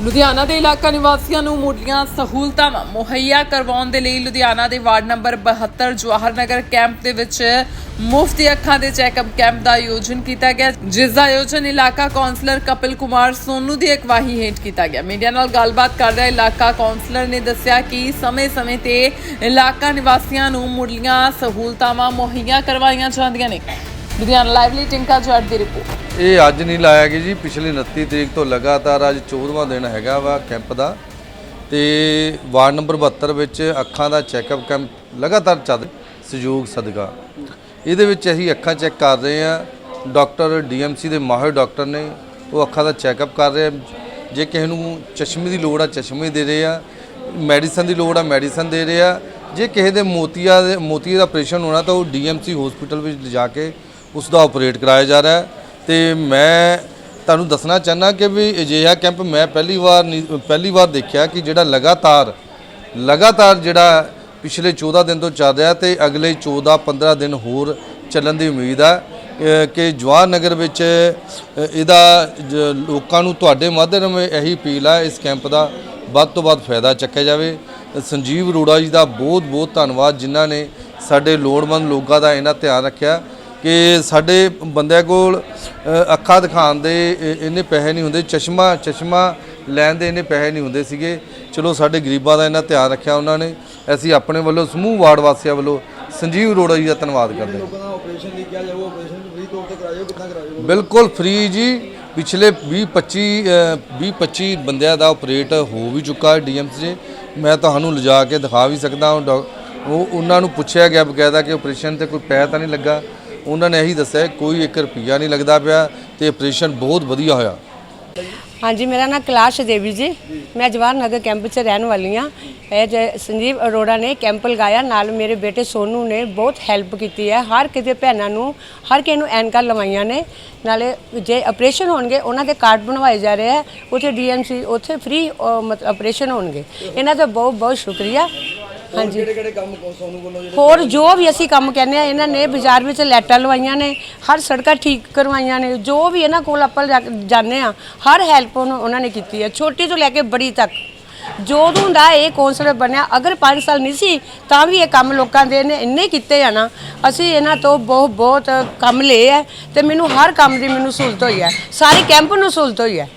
ਲੁਧਿਆਣਾ ਦੇ ਇਲਾਕਾ ਨਿਵਾਸੀਆਂ ਨੂੰ ਮੁੱਢਲੀਆਂ ਸਹੂਲਤਾਂ ਮੁਹੱਈਆ ਕਰਵਾਉਣ ਦੇ ਲਈ ਲੁਧਿਆਣਾ ਦੇ ward number 72 Jawahar Nagar camp ਦੇ ਵਿੱਚ ਮੁਫਤ ਅੱਖਾਂ ਦੇ ਚੈੱਕਅਪ ਕੈਂਪ ਦਾ ਆਯੋਜਨ ਕੀਤਾ ਗਿਆ, ਜਿਸ ਦਾ ਆਯੋਜਨ ਇਲਾਕਾ ਕੌਂਸਲਰ ਕਪਿਲ ਕੁਮਾਰ ਸੋਨੂ ਦੀ ਅਗਵਾਈ ਹੇਠ ਕੀਤਾ ਗਿਆ। ਮੀਡੀਆ ਨਾਲ ਗੱਲਬਾਤ ਕਰਦਿਆਂ ਇਲਾਕਾ ਕੌਂਸਲਰ ਨੇ ਦੱਸਿਆ ਕਿ ਸਮੇਂ-ਸਮੇਂ ਤੇ ਇਲਾਕਾ ਨਿਵਾਸੀਆਂ ਨੂੰ ਮੁੱਢਲੀਆਂ ਸਹੂਲਤਾਂ ਮੁਹੱਈਆ ਕਰਵਾਈਆਂ ਜਾਂਦੀਆਂ ਨੇ। ਲੁਧਿਆਣਾ ਲਾਈਵਲੀ ਟਿੰਕਾ ਜੱਟ ਦੀ ਰਿਪੋਰਟ। ਇਹ ਅੱਜ ਨਹੀਂ ਲਾਇਆ ਗਿਆ ਜੀ, ਪਿਛਲੇ 29 ਤਰੀਕ ਤੋਂ ਲਗਾਤਾਰ ਅੱਜ 14ਵਾਂ ਦਿਨ ਹੈਗਾ ਵਾ ਕੈਂਪ ਦਾ। ਤੇ ਵਾਰਡ ਨੰਬਰ 72 ਵਿੱਚ ਅੱਖਾਂ ਦਾ ਚੈੱਕਅਪ ਕੈਂਪ ਲਗਾਤਾਰ ਚੱਲ ਸਹਿਯੋਗ ਸਦਕਾ। ਇਹਦੇ ਵਿੱਚ ਅਸੀਂ ਅੱਖਾਂ ਚੈੱਕ ਕਰ ਰਹੇ ਹਾਂ, ਡਾਕਟਰ ਡੀਐਮਸੀ ਦੇ ਮਾਹਿਰ ਡਾਕਟਰ ਨੇ ਉਹ ਅੱਖਾਂ ਦਾ ਚੈੱਕਅਪ ਕਰ ਰਹੇ ਆ ਜੇ ਕਿਸੇ ਨੂੰ ਚਸ਼ਮੇ ਦੀ ਲੋੜ ਆ, ਚਸ਼ਮੇ ਦੇ ਰਹੇ ਆ, ਮੈਡੀਸਨ ਦੀ ਲੋੜ ਆ, ਮੈਡੀਸਨ ਦੇ ਰਹੇ ਆ। ਜੇ ਕਿਸੇ ਦੇ ਮੋਤੀਆ ਦੇ ਮੋਤੀਏ ਦਾ ਆਪਰੇਸ਼ਨ ਹੋਣਾ ਤਾਂ ਉਹ ਡੀਐਮਸੀ ਹਸਪੀਟਲ ਵਿੱਚ ਲਿਜਾ ਕੇ ਉਸ ਦਾ ਆਪਰੇਟ ਕਰਾਇਆ ਜਾ ਰਿਹਾ ਹੈ। ਤੇ ਮੈਂ ਤੁਹਾਨੂੰ ਦੱਸਣਾ ਚਾਹਨਾ ਕਿ ਵੀ ਅਜਿਹਾ ਕੈਂਪ ਮੈਂ ਪਹਿਲੀ ਵਾਰ ਨਹੀਂ- ਪਹਿਲੀ ਵਾਰ ਦੇਖਿਆ ਕਿ ਜਿਹੜਾ ਲਗਾਤਾਰ ਲਗਾਤਾਰ ਜਿਹੜਾ ਪਿਛਲੇ 14 ਦਿਨ ਤੋਂ ਚੱਲ ਰਿਹਾ ਤੇ ਅਗਲੇ 14 15 ਦਿਨ ਹੋਰ ਚੱਲਣ ਦੀ ਉਮੀਦ ਹੈ ਕਿ ਜਵਾਹਰ ਨਗਰ ਵਿੱਚ ਇਹਦਾ ਜ- ਲੋਕਾਂ ਨੂੰ ਤੁਹਾਡੇ ਮਾਧਿਅਮ ਇਹੀ ਅਪੀਲ ਆ, ਇਸ ਕੈਂਪ ਦਾ ਵੱਧ ਤੋਂ ਵੱਧ ਫਾਇਦਾ ਚੱਕਿਆ ਜਾਵੇ। ਸੰਜੀਵ ਅਰੋੜਾ ਜੀ ਦਾ ਬਹੁਤ ਬਹੁਤ ਧੰਨਵਾਦ ਜਿਨ੍ਹਾਂ ਨੇ ਸਾਡੇ ਲੋੜਵੰਦ ਲੋਕਾਂ ਦਾ ਇਹਨਾਂ ਧਿਆਨ ਰੱਖਿਆ। ਕਿ ਸਾਡੇ ਬੰਦਿਆਂ ਕੋਲ ਅੱਖਾਂ ਦਿਖਾਉਣ ਦੇ ਇੰਨੇ ਪੈਸੇ ਨਹੀਂ ਹੁੰਦੇ ਚਸ਼ਮਾ ਚਸ਼ਮਾ ਲੈਣ ਦੇ ਇੰਨੇ ਪੈਸੇ ਨਹੀਂ ਹੁੰਦੇ ਸੀਗੇ। ਚਲੋ ਸਾਡੇ ਗਰੀਬਾਂ ਦਾ ਇਹਨਾਂ ਧਿਆਨ ਰੱਖਿਆ ਉਹਨਾਂ ਨੇ। ਅਸੀਂ ਆਪਣੇ ਵੱਲੋਂ ਸਮੂਹ ਵਾਰਡ ਵਾਸੀਆਂ ਵੱਲੋਂ ਸੰਜੀਵ ਅਰੋੜਾ ਜੀ ਦਾ ਧੰਨਵਾਦ ਕਰਦੇ ਹਾਂ। ਲੋਕਾਂ ਦਾ ਆਪਰੇਸ਼ਨ ਲਈ ਕਿਹਾ ਜਾਊਗਾ ਆਪਰੇਸ਼ਨ ਫ੍ਰੀ ਤੌਰ ਤੇ ਕਰਾਇਓ ਕਿੰਨਾ ਕਰਾਇਓ? ਬਿਲਕੁਲ ਫ੍ਰੀ ਜੀ। ਪਿਛਲੇ 20 25 20 25 ਬੰਦਿਆਂ ਦਾ ਆਪਰੇਟ ਹੋ ਵੀ ਚੁੱਕਾ ਹੈ ਡੀਐਮਸ ਜੀ ਮੈਂ ਤੁਹਾਨੂੰ ਲਿਜਾ ਕੇ ਦਿਖਾ ਵੀ ਸਕਦਾ ਹਾਂ ਉਹ ਉਹਨਾਂ ਨੂੰ ਪੁੱਛਿਆ ਗਿਆ ਬਕਾਇਦਾ ਕਿ ਆਪਰੇਸ਼ਨ ਤੇ ਕੋਈ ਪੈਸਾ ਤਾਂ ਨਹੀਂ ਲੱਗਾ। ਉਹਨਾਂ ਨੇ ਇਹੀ ਦੱਸਿਆ ਕੋਈ 1 ਰੁਪਿਆ ਨਹੀਂ ਲੱਗਦਾ ਪਿਆ ਤੇ ਆਪਰੇਸ਼ਨ ਬਹੁਤ ਵਧੀਆ ਹੋਇਆ। ਹਾਂਜੀ, ਮੇਰਾ ਨਾਮ ਕੈਲਾਸ਼ ਦੇਵੀ ਜੀ। ਮੈਂ ਜਵਾਹਰ ਨਗਰ ਕੈਂਪ 'ਚ ਰਹਿਣ ਵਾਲੀ ਹਾਂ। ਇਹ ਜੇ ਸੰਜੀਵ ਅਰੋੜਾ ਨੇ ਕੈਂਪ ਲਗਾਇਆ। ਨਾਲ ਮੇਰੇ ਬੇਟੇ ਸੋਨੂ ਨੇ ਬਹੁਤ ਹੈਲਪ ਕੀਤੀ ਹੈ। ਹਰ ਕਿਸੇ ਭੈਣਾਂ ਨੂੰ, ਹਰ ਕਿਸੇ ਨੂੰ ਐਨਕਾਂ ਲਵਾਈਆਂ ਨੇ। ਨਾਲੇ ਜੇ ਆਪਰੇਸ਼ਨ ਹੋਣਗੇ, ਉਹਨਾਂ ਦੇ ਕਾਰਡ ਬਣਵਾਏ ਜਾ ਰਹੇ ਹੈ। ਉੱਥੇ ਡੀਐਮਸੀ, ਉੱਥੇ ਫ੍ਰੀ ਮਤਲਬ ਆਪਰੇਸ਼ਨ ਹੋਣਗੇ। ਇਹਨਾਂ ਦਾ ਬਹੁਤ ਬਹੁਤ ਸ਼ੁਕਰੀਆ। ਹਾਂਜੀ। ਕਿਹੜੇ ਕਿਹੜੇ ਕੰਮ ਕੋ ਸੋਨੂੰ ਵੱਲੋਂ ਜਿਹੜੇ ਹੋਰ ਜੋ ਵੀ ਅਸੀਂ ਕੰਮ ਕਹਿੰਦੇ ਆ ਇਹਨਾਂ ਨੇ ਬਾਜ਼ਾਰ ਵਿੱਚ ਲਾਈਟਾਂ ਲਵਾਈਆਂ ਨੇ ਹਰ ਸੜਕਾਂ ਠੀਕ ਕਰਵਾਈਆਂ ਨੇ ਜੋ ਵੀ ਇਹਨਾਂ ਕੋਲ ਆਪਾਂ ਜਾ- ਜਾਂਦੇ ਆ ਹਰ ਹੈਲਪ ਉਹਨਾਂ ਨੇ ਕੀਤੀ ਹੈ ਛੋਟੀ ਤੋਂ ਲੈ ਕੇ ਬੜੀ ਤੱਕ। ਜਦੋਂ ਦਾ ਇਹ ਕੌਂਸਲਰ ਬਣਿਆ ਅਗਰ 5 ਸਾਲ ਨਹੀਂ ਸੀ ਤਾਂ ਵੀ ਇਹ ਕੰਮ ਲੋਕਾਂ ਦੇ ਨੇ ਇੰਨੇ ਕੀਤੇ ਆ ਨਾ ਅਸੀਂ ਇਹਨਾਂ ਤੋਂ ਬਹੁਤ ਬਹੁਤ ਕੰਮ ਲਏ ਆ ਤੇ ਮੈਨੂੰ ਹਰ ਕੰਮ ਦੀ ਮੈਨੂੰ ਸਹੂਲਤ ਹੋਈ ਹੈ ਸਾਰੇ ਕੈਂਪ ਨੂੰ ਸਹੂਲਤ ਹੋਈ ਹੈ